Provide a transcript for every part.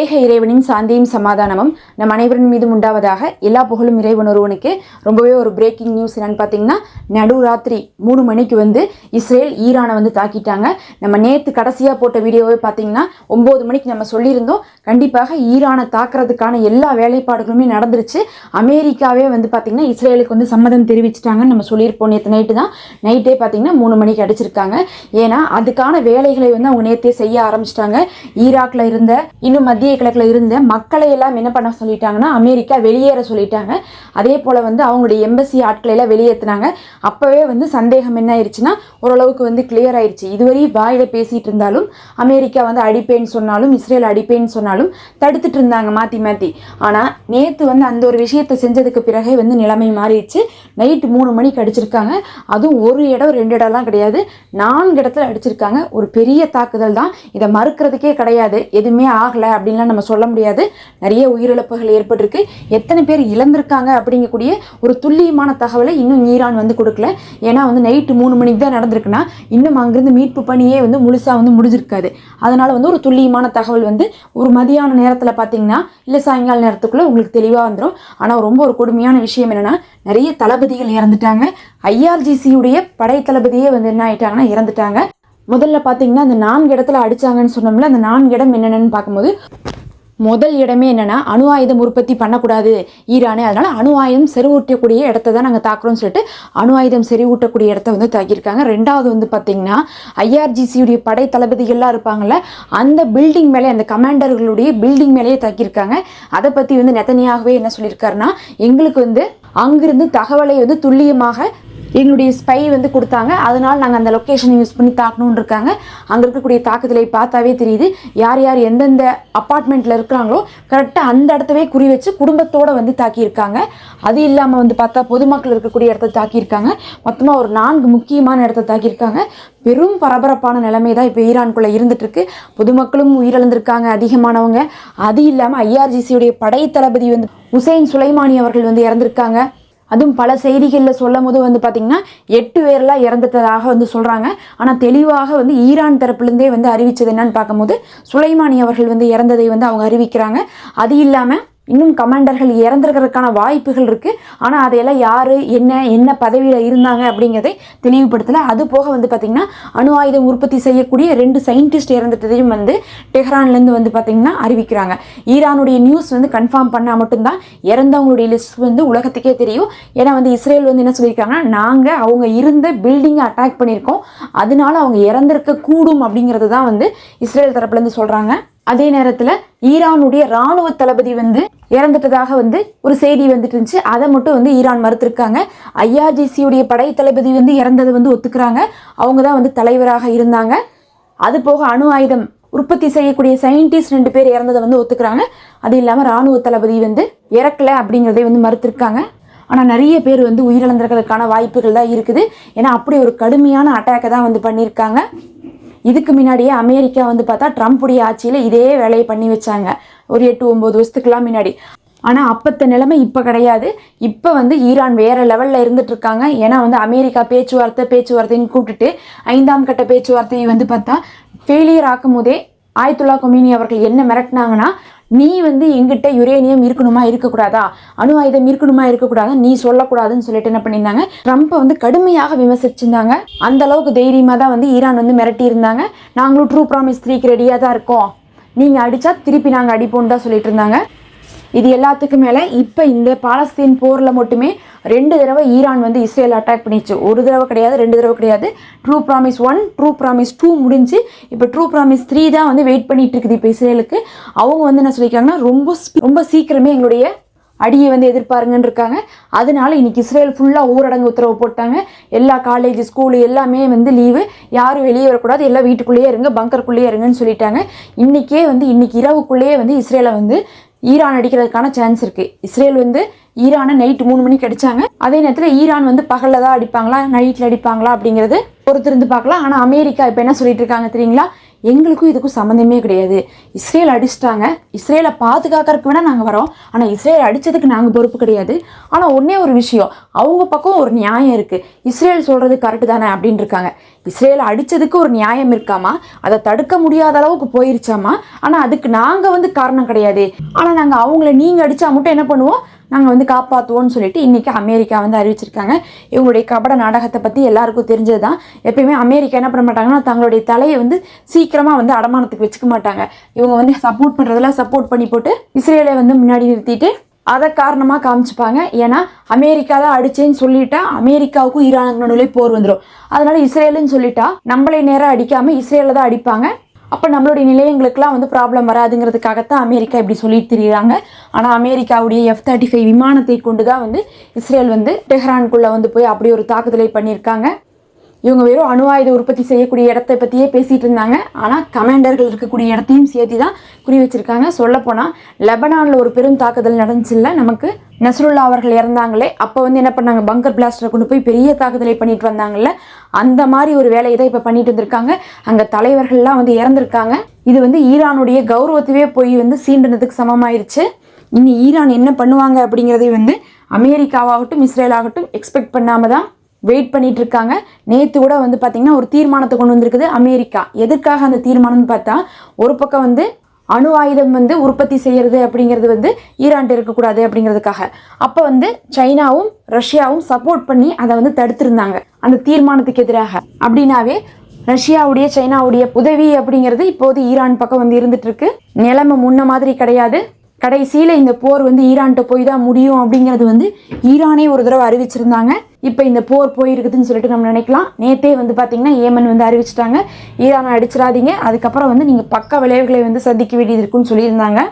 ஏக இறைவனின் சாந்தியும் சமாதானமும் நம் அனைவரின் மீதும் உண்டாவதாக எல்லா புகழும் இறைவன் ஒருவனுக்கு ரொம்பவே ஒரு பிரேக்கிங் நியூஸ் என்னன்னு பார்த்தீங்கன்னா நடுராத்திரி மூணு மணிக்கு வந்து இஸ்ரேல் ஈரானை வந்து தாக்கிட்டாங்க. நம்ம நேற்று கடைசியாக போட்ட வீடியோவே பார்த்தீங்கன்னா ஒம்பது மணிக்கு நம்ம சொல்லியிருந்தோம். கண்டிப்பாக ஈரானை தாக்குறதுக்கான எல்லா வேலைப்பாடுகளுமே நடந்துருச்சு. அமெரிக்காவே வந்து பார்த்தீங்கன்னா இஸ்ரேலுக்கு வந்து சம்மதம் தெரிவிச்சிட்டாங்கன்னு நம்ம சொல்லியிருப்போம் நேற்று நைட்டு தான். நைட்டே பார்த்தீங்கன்னா மூணு மணிக்கு அடிச்சிருக்காங்க. ஏன்னா அதுக்கான வேலைகளை வந்து அவங்க நேற்றே செய்ய ஆரம்பிச்சிட்டாங்க. ஈராக்ல இருந்த இன்னும் மத்திய கிழக்கில் இருந்த மக்களை எல்லாம் என்ன பண்ண சொல்லிட்டாங்கன்னா அமெரிக்கா வெளியேற சொல்லிட்டாங்க. அதே போல் வந்து அவங்களுடைய எம்பசி ஆட்களை எல்லாம் வெளியேற்றினாங்க அப்போவே வந்து சந்தேகம் என்ன ஆயிடுச்சுன்னா ஓரளவுக்கு வந்து கிளியர் ஆயிடுச்சு இதுவரை வாயில் பேசிகிட்டு இருந்தாலும் அமெரிக்கா வந்து அடிப்பேன்னு சொன்னாலும் இஸ்ரேல் அடிப்பேன்னு சொன்னாலும் தடுத்துட்டு இருந்தாங்க மாற்றி மாற்றி ஆனால் நேற்று வந்து அந்த ஒரு விஷயத்தை செஞ்சதுக்கு பிறகே வந்து நிலைமை மாறிடுச்சு. நைட்டு மூணு மணிக்கு அடிச்சிருக்காங்க. அதுவும் ஒரு இடம் ரெண்டு இடம்லாம் கிடையாது. நான்கு இடத்துல அடிச்சிருக்காங்க. ஒரு பெரிய தாக்குதல் தான். இதை மறுக்கிறதுக்கே கிடையாது. எதுவுமே ஆகலை அப்படின்னு அப்படின்லாம் நம்ம சொல்ல முடியாது. நிறைய உயிரிழப்புகள் ஏற்பட்டிருக்கு. எத்தனை பேர் இழந்திருக்காங்க அப்படிங்கக்கூடிய ஒரு துல்லியமான தகவலை இன்னும் ஈரான் வந்து கொடுக்கல. ஏன்னா வந்து நைட்டு மூணு மணிக்கு தான் நடந்திருக்குன்னா இன்னும் அங்கேருந்து மீட்பு பணியே வந்து முழுசாக வந்து முடிஞ்சிருக்காது. அதனால் வந்து ஒரு துல்லியமான தகவல் வந்து ஒரு மதியான நேரத்தில் பார்த்தீங்கன்னா இல்லை சாயங்கால நேரத்துக்குள்ளே உங்களுக்கு தெளிவாக வந்துடும் ஆனால் ரொம்ப ஒரு கொடுமையான விஷயம் என்னென்னா நிறைய தளபதிகள் இறந்துட்டாங்க. ஐஆர்ஜிசியுடைய படை தளபதியே வந்து என்ன ஆயிட்டாங்கன்னா இறந்துட்டாங்க. முதல்ல பார்த்தீங்கன்னா அந்த நான்கு இடத்துல அடித்தாங்கன்னு சொன்னோம்ல அந்த நான்கு இடம் என்னென்னு பார்க்கும்போது முதல் இடமே என்னென்னா அணு ஆயுதம் உற்பத்தி பண்ணக்கூடாது ஈரானே. அதனால் அணு ஆயுதம் செறிவூட்டக்கூடிய இடத்த தான் நாங்கள் தாக்குறோம்னு சொல்லிட்டு அணு ஆயுதம் செறிவூட்டக்கூடிய இடத்த வந்து தாக்கியிருக்காங்க. ரெண்டாவது வந்து பார்த்தீங்கன்னா ஐஆர்ஜிசியுடைய படை தளபதிகள்லாம் இருப்பாங்கல்ல அந்த பில்டிங் மேலே அந்த கமாண்டர்களுடைய பில்டிங் மேலேயே தாக்கியிருக்காங்க. அதை பற்றி வந்து நெத்தனியாகவே என்ன சொல்லியிருக்காருன்னா எங்களுக்கு வந்து அங்கிருந்து தகவலை வந்து துல்லியமாக எங்களுடைய ஸ்பை வந்து கொடுத்தாங்க. அதனால் நாங்கள் அந்த லொக்கேஷனை யூஸ் பண்ணி தாக்கணும்னு இருக்காங்க அங்கே இருக்கக்கூடிய தாக்குதலை பார்த்தாவே தெரியுது. யார் யார் எந்தெந்த அப்பார்ட்மெண்ட்டில் இருக்கிறாங்களோ கரெக்டாக அந்த இடத்தவே குறி வச்சு குடும்பத்தோடு வந்து தாக்கியிருக்காங்க. அது இல்லாமல் வந்து பார்த்தா பொதுமக்கள் இருக்கக்கூடிய இடத்த தாக்கியிருக்காங்க. மொத்தமாக ஒரு நான்கு முக்கியமான இடத்த தாக்கியிருக்காங்க. பெரும் பரபரப்பான நிலைமை தான் இப்போ ஈரான்குள்ளே இருந்துகிட்ருக்கு பொதுமக்களும் உயிரிழந்திருக்காங்க அதிகமானவங்க. அது இல்லாமல் ஐஆர்ஜிசியுடைய படை தளபதி வந்து உசைன் சுலைமானி அவர்கள் வந்து இறந்திருக்காங்க. அதுவும் பல செய்திகளில் சொல்லும் போது வந்து பார்த்திங்கன்னா எட்டு பேர்லாம் இறந்துட்டதாக வந்து சொல்கிறாங்க ஆனால் தெளிவாக வந்து ஈரான் தரப்புலேருந்தே வந்து அறிவித்தது என்னன்னு பார்க்கும்போது சுலைமானி அவர்கள் வந்து இறந்ததை வந்து அவங்க அறிவிக்கிறாங்க. அது இல்லாமல் இன்னும் கமாண்டர்கள் இறந்துருக்கிறதுக்கான வாய்ப்புகள் இருக்குது ஆனால் அதையெல்லாம் யார் என்ன என்ன பதவியில் இருந்தாங்க அப்படிங்கிறதை தெளிவுபடுத்தலை. அது போக வந்து பார்த்திங்கன்னா அணு ஆயுதம் உற்பத்தி செய்யக்கூடிய ரெண்டு சயின்டிஸ்ட் இறந்துட்டதையும் வந்து டெஹ்ரான்லேருந்து வந்து பார்த்திங்கன்னா அறிவிக்கிறாங்க. ஈரானுடைய நியூஸ் வந்து கன்ஃபார்ம் பண்ணால் மட்டும்தான் இறந்தவங்களுடைய லிஸ்ட் வந்து உலகத்துக்கே தெரியும். ஏன்னா வந்து இஸ்ரேல் வந்து என்ன சொல்லியிருக்காங்கன்னா நாங்கள் அவங்க இருந்த பில்டிங்கை அட்டாக் பண்ணியிருக்கோம். அதனால அவங்க இறந்திருக்க கூடும் அப்படிங்கிறது தான் வந்து இஸ்ரேல் தரப்புலேருந்து சொல்கிறாங்க அதே நேரத்தில் ஈரானுடைய ராணுவ தளபதி வந்து இறந்துட்டதாக வந்து ஒரு செய்தி வந்துட்டு இருந்துச்சு. அதை மட்டும் வந்து ஈரான் மறுத்திருக்காங்க. ஐஆர்ஜிசியுடைய படை தளபதி வந்து இறந்ததை வந்து ஒத்துக்கிறாங்க. அவங்க தான் வந்து தலைவராக இருந்தாங்க. அது போக அணு ஆயுதம் உற்பத்தி செய்யக்கூடிய சயின்டிஸ்ட் ரெண்டு பேர் இறந்ததை வந்து ஒத்துக்கிறாங்க. அது இல்லாமல் ராணுவ தளபதி வந்து இறக்கல அப்படிங்கிறதே வந்து மறுத்திருக்காங்க. ஆனால் நிறைய பேர் வந்து உயிரிழந்திருக்கிறதுக்கான வாய்ப்புகள் தான் இருக்குது. ஏன்னா அப்படி ஒரு கடுமையான அட்டாக்கை தான் வந்து பண்ணியிருக்காங்க. இதுக்கு முன்னாடியே அமெரிக்கா வந்து பார்த்தா ட்ரம்ப்புடைய ஆட்சியில் இதே வேலையை பண்ணி வச்சாங்க. ஒரு எட்டு ஒம்பது வருஷத்துக்குலாம் முன்னாடி. ஆனால் அப்பத்த நிலைமை இப்போ கிடையாது. இப்போ வந்து ஈரான் வேற லெவலில் இருந்துட்டு இருக்காங்க. ஏன்னா வந்து அமெரிக்கா பேச்சுவார்த்தை பேச்சுவார்த்தைன்னு கூப்பிட்டுட்டு ஐந்தாம் கட்ட பேச்சுவார்த்தையை வந்து பார்த்தா ஃபெயிலியர் ஆக்கும் போதே ஆயத்துல்லா கொமினி அவர்கள் என்ன மிரட்டினாங்கன்னா நீ வந்து எங்கிட்ட யுரேனியம் இருக்கணுமா இருக்கக்கூடாதா? அணு ஆயுதம் இருக்கணுமா இருக்கக்கூடாதா? நீ சொல்லக்கூடாதுன்னு சொல்லிட்டு என்ன பண்ணியிருந்தாங்க? ட்ரம்ப்பை வந்து கடுமையாக விமர்சிச்சிருந்தாங்க. அந்த அளவுக்கு தைரியமாக தான் வந்து ஈரான் வந்து மிரட்டி இருந்தாங்க. நாங்களும் ட்ரூ ப்ராமிஸ் த்ரீக்கு ரெடியாக தான் இருக்கோம். நீங்கள் அடித்தா திருப்பி நாங்கள் அடிப்போம்னு தான் சொல்லிட்டு இருந்தாங்க. இது எல்லாத்துக்கும் மேலே இப்போ இந்த பாலஸ்தீன் போரில் மட்டுமே ரெண்டு தடவை ஈரான் வந்து இஸ்ரேல் அட்டாக் பண்ணிச்சு. ஒரு தடவை கிடையாது ரெண்டு தடவை கிடையாது. True promise one true promise two முடிஞ்சு இப்போ ட்ரூ ப்ராமிஸ் த்ரீ தான் வந்து வெயிட் பண்ணிட்டு இருக்குது இப்போ இஸ்ரேலுக்கு. அவங்க வந்து என்ன சொல்லியிருக்காங்கன்னா ரொம்ப ரொம்ப சீக்கிரமே எங்களுடைய அடியை வந்து எதிர்பாருங்கன்னு இருக்காங்க. அதனால இன்னைக்கு இஸ்ரேல் ஃபுல்லாக ஊரடங்கு உத்தரவு போட்டாங்க. எல்லா காலேஜ் ஸ்கூலு எல்லாமே வந்து லீவு யாரும் வெளியே வரக்கூடாது. எல்லாம் வீட்டுக்குள்ளேயே இருங்க பங்கருக்குள்ளேயே இருங்கன்னு சொல்லிட்டாங்க. இன்றைக்கே வந்து இன்னைக்கு இரவுக்குள்ளேயே வந்து இஸ்ரேலை வந்து ஈரான் அடிக்கிறதுக்கான சான்ஸ் இருக்குது இஸ்ரேல் வந்து ஈரானை நைட்டு மூணு மணிக்கு அடிச்சாங்க. அதே நேரத்தில் ஈரான் வந்து பகலில் தான் அடிப்பாங்களா? நைட்டில் அடிப்பாங்களா அப்படிங்கிறது பொறுத்திருந்து பார்க்கலாம். ஆனால் அமெரிக்கா இப்போ என்ன சொல்லிட்டு இருக்காங்க தெரியுங்களா? எங்களுக்கும் இதுக்கும் சம்மந்தமே கிடையாது. இஸ்ரேல் அடிச்சிட்டாங்க. இஸ்ரேலை பாதுகாக்கிறதுக்கு வேணால் நாங்கள் வரோம். ஆனால் இஸ்ரேல் அடித்ததுக்கு நாங்கள் பொறுப்பு கிடையாது. ஆனால் ஒன்றே ஒரு விஷயம். அவங்க பக்கம் ஒரு நியாயம் இருக்குது இஸ்ரேல் சொல்கிறது கரெக்டு தானே அப்படின்னு இருக்காங்க. அடித்ததுக்கு ஒரு நியாயம் இருக்காமா? அதை தடுக்க முடியாத அளவுக்கு போயிருச்சாமா? ஆனால் அதுக்கு நாங்கள் வந்து காரணம் கிடையாது. ஆனால் நாங்கள் அவங்கள நீங்கள் அடித்தா மட்டும் என்ன பண்ணுவோம்? நாங்கள் வந்து காப்பாற்றுவோம்னு சொல்லிட்டு இன்றைக்கி அமெரிக்கா வந்து அறிவிச்சிருக்காங்க. இவங்களுடைய கபட நாடகத்தை பற்றி எல்லாருக்கும் தெரிஞ்சது தான் எப்பயுமே அமெரிக்கா என்ன பண்ண மாட்டாங்கன்னா தங்களுடைய தலையை வந்து சீக்கிரமாக வந்து அடமானத்துக்கு வச்சுக்க மாட்டாங்க. இவங்க வந்து சப்போர்ட் பண்ணுறதெல்லாம் சப்போர்ட் பண்ணி போட்டு இஸ்ரேலை வந்து முன்னாடி நிறுத்திட்டு அதை காரணமாக காமிச்சுப்பாங்க. ஏன்னா அமெரிக்கா தான் அடிச்சேன்னு சொல்லிட்டா அமெரிக்காவுக்கும் ஈரானுக்கு நடுவில் போர் வந்துடும் அதனால இஸ்ரேலுன்னு சொல்லிட்டா நம்மளை நேராக அடிக்காமல் இஸ்ரேலில் தான் அடிப்பாங்க. அப்போ நம்மளுடைய நிலையங்களுக்கெல்லாம் வந்து ப்ராப்ளம் வராதுங்கிறதுக்காகத்தான் அமெரிக்கா இப்படி சொல்லிட்டு தெரியுறாங்க. ஆனால் அமெரிக்காவுடைய எஃப் தேர்ட்டி ஃபைவ் விமானத்தை கொண்டு தான் வந்து இஸ்ரேல் வந்து டெஹ்ரான்குள்ளே வந்து போய் அப்படி ஒரு தாக்குதலை பண்ணியிருக்காங்க. இவங்க வெறும் அணு ஆயுத உற்பத்தி செய்யக்கூடிய இடத்தை பற்றியே பேசிகிட்டு இருந்தாங்க. ஆனால் கமாண்டர்கள் இருக்கக்கூடிய இடத்தையும் சேர்த்து தான் குறி வச்சுருக்காங்க. சொல்லப்போனால் லெபனானில் ஒரு பெரும் தாக்குதல் நடந்துச்சுல்ல நமக்கு நஸ்ருல்லா அவர்கள் இறந்தாங்களே அப்போ வந்து என்ன பண்ணாங்க? பங்கர் பிளாஸ்டரை கொண்டு போய் பெரிய தாக்குதலை பண்ணிட்டு வந்தாங்கல்ல அந்த மாதிரி ஒரு வேலையை தான் இப்போ பண்ணிட்டு வந்திருக்காங்க. அங்கே தலைவர்கள்லாம் வந்து இறந்துருக்காங்க. இது வந்து ஈரானுடைய கௌரவத்தையே போய் வந்து சீண்டுனதுக்கு சமமாயிருச்சு. இனி ஈரான் என்ன பண்ணுவாங்க அப்படிங்கிறதை வந்து அமெரிக்காவாகட்டும் இஸ்ரேல் ஆகட்டும் எக்ஸ்பெக்ட் பண்ணாமல் தான் வெயிட் பண்ணிட்டு இருக்காங்க நேற்று கூட வந்து பார்த்தீங்கன்னா ஒரு தீர்மானத்தை கொண்டு வந்திருக்குது. அமெரிக்கா. எதற்காக அந்த தீர்மானம்னு பார்த்தா ஒரு பக்கம் வந்து அணு ஆயுதம் வந்து உற்பத்தி செய்கிறது அப்படிங்கிறது வந்து ஈரான்ட்டு இருக்கக்கூடாது அப்படிங்கிறதுக்காக. அப்போ வந்து சைனாவும் ரஷ்யாவும் சப்போர்ட் பண்ணி அதை வந்து தடுத்திருந்தாங்க. அந்த தீர்மானத்துக்கு எதிராக. அப்படின்னாவே ரஷ்யாவுடைய சைனாவுடைய உதவி அப்படிங்கிறது இப்போது ஈரான் பக்கம் வந்து இருந்துட்டு இருக்கு நிலைமை முன்ன மாதிரி கிடையாது. கடைசியில் இந்த போர் வந்து ஈரான்கிட்ட போய் தான் முடியும் அப்படிங்கிறது வந்து ஈரானே ஒரு தடவை அறிவிச்சிருந்தாங்க. இப்போ இந்த போர் போயிருக்குதுன்னு சொல்லிட்டு நம்ம நினைக்கலாம். நேத்தே வந்து பார்த்தீங்கன்னா ஏமன் வந்து அறிவிச்சிட்டாங்க. ஈரானை அடிச்சிடாதீங்க. அதுக்கப்புறம் வந்து நீங்கள் பக்க விளைவுகளை வந்து சந்திக்க வேண்டியது இருக்குன்னு சொல்லியிருந்தாங்க.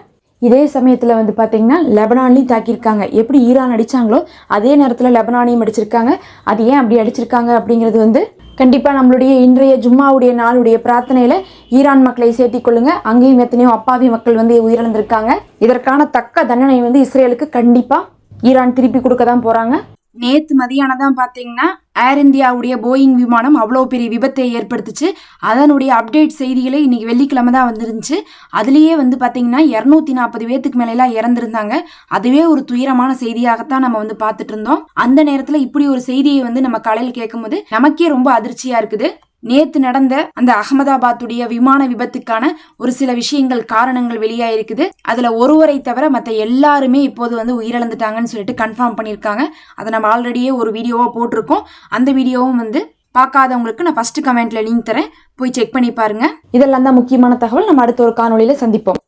இதே சமயத்தில் வந்து பார்த்தீங்கன்னா லெபனான்லையும் தாக்கியிருக்காங்க. எப்படி ஈரான் அடித்தாங்களோ அதே நேரத்தில் லெபனானையும் அடிச்சிருக்காங்க. அது ஏன் அப்படி அடிச்சிருக்காங்க அப்படிங்கிறது வந்து கண்டிப்பாக நம்மளுடைய இன்றைய ஜும்மாவுடைய நாளுடைய பிரார்த்தனையில் ஈரான் மக்களை சேர்த்திக் கொள்ளுங்க. அங்கேயும் எத்தனையோ அப்பாவி மக்கள் வந்து உயிரிழந்திருக்காங்க. இதற்கான தக்க தண்டனை வந்து இஸ்ரேலுக்கு கண்டிப்பாக ஈரான் திருப்பி கொடுக்க தான் போகிறாங்க நேற்று மதியானம் தான் பார்த்தீங்கன்னா ஏர் இந்தியாவுடைய போயிங் விமானம் அவ்வளோ பெரிய விபத்தை ஏற்படுத்துச்சு. அதனுடைய அப்டேட் செய்திகளை இன்னைக்கு வெள்ளிக்கிழமை தான் வந்துருந்துச்சு. அதுலேயே வந்து பார்த்தீங்கன்னா இரநூத்தி நாற்பது பேத்துக்கு மேலாம் இறந்துருந்தாங்க. அதுவே ஒரு துயரமான செய்தியாகத்தான் நம்ம வந்து பார்த்துட்டு இருந்தோம். அந்த நேரத்தில் இப்படி ஒரு செய்தியை வந்து நம்ம காலையில் கேட்கும்போது நமக்கே ரொம்ப அதிர்ச்சியாக இருக்குது. நேத்து நடந்த அந்த அகமதாபாத்துடைய விமான விபத்துக்கான ஒரு சில விஷயங்கள் காரணங்கள் வெளியாயிருக்குது. அதுல ஒருவரை தவிர மற்ற எல்லாருமே இப்போது வந்து உயிரிழந்துட்டாங்கன்னு சொல்லிட்டு கன்ஃபார்ம் பண்ணியிருக்காங்க. அதை நம்ம ஆல்ரெடியே ஒரு வீடியோவா போட்டிருக்கோம். அந்த வீடியோவும் வந்து பார்க்காதவங்களுக்கு நான் ஃபர்ஸ்ட் கமெண்ட்ல லிங்க் தரேன். போய் செக் பண்ணி பாருங்க. இதெல்லாம் தான் முக்கியமான தகவல். நம்ம அடுத்த ஒரு காணொலியில சந்திப்போம்.